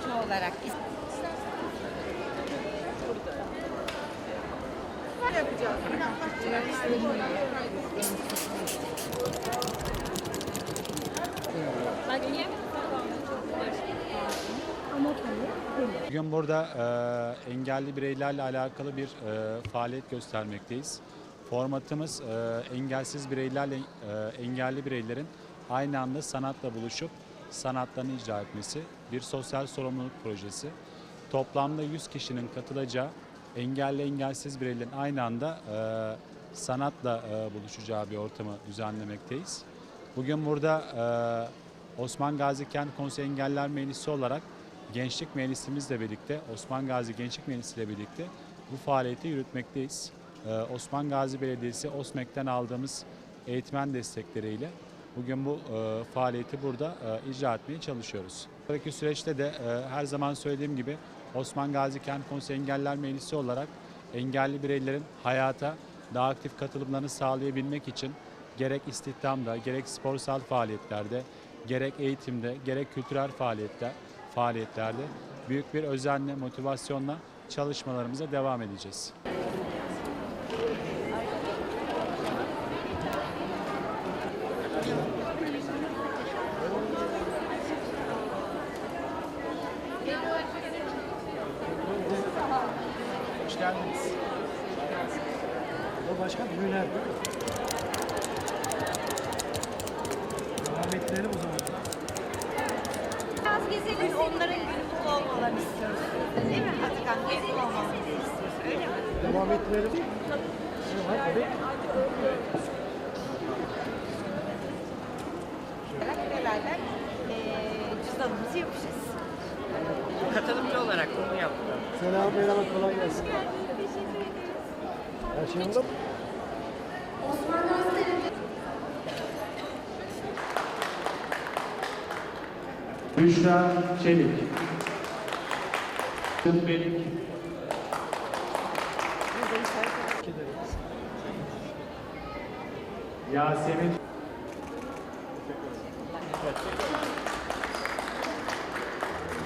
sanatçı olarak Bugün burada e, engelli bireylerle alakalı bir e, faaliyet göstermekteyiz. Formatımız e, engelsiz bireylerle e, engelli bireylerin aynı anda sanatla buluşup sanatlarını icra etmesi. Bir sosyal sorumluluk projesi. Toplamda 100 kişinin katılacağı engelli engelsiz bireylerin aynı anda e, sanatla e, buluşacağı bir ortamı düzenlemekteyiz. Bugün burada e, Osman Gazi Kent Konseyi Engeller Meclisi olarak Gençlik Meclisimizle birlikte, Osman Gazi Gençlik Meclisi ile birlikte bu faaliyeti yürütmekteyiz. Ee, Osman Gazi Belediyesi OSMEK'ten aldığımız eğitmen destekleriyle bugün bu e, faaliyeti burada e, icra etmeye çalışıyoruz. Sonraki süreçte de e, her zaman söylediğim gibi Osman Gazi Kent Konseyi Engeller Meclisi olarak engelli bireylerin hayata daha aktif katılımlarını sağlayabilmek için gerek istihdamda, gerek sporsal faaliyetlerde, gerek eğitimde, gerek kültürel faaliyetler, faaliyetlerde büyük bir özenle, motivasyonla çalışmalarımıza devam edeceğiz. Geldiniz. O başka büyüler değil mi? Devam ettirelim o zaman. biraz gezelim. Onların günü mutlu olmalarını istiyoruz. Değil mi Atakan? Mutlu olmalarını istiyoruz. Öyle mi? Devam ettirelim. Evet, tabii. Beraber eee cüzdanımızı yapacağız. Katılımcı olarak bunu yaptık. Selam merhaba kolay gelsin. Her şey yolunda mı? Büşra Çelik. Belik. Yasemin.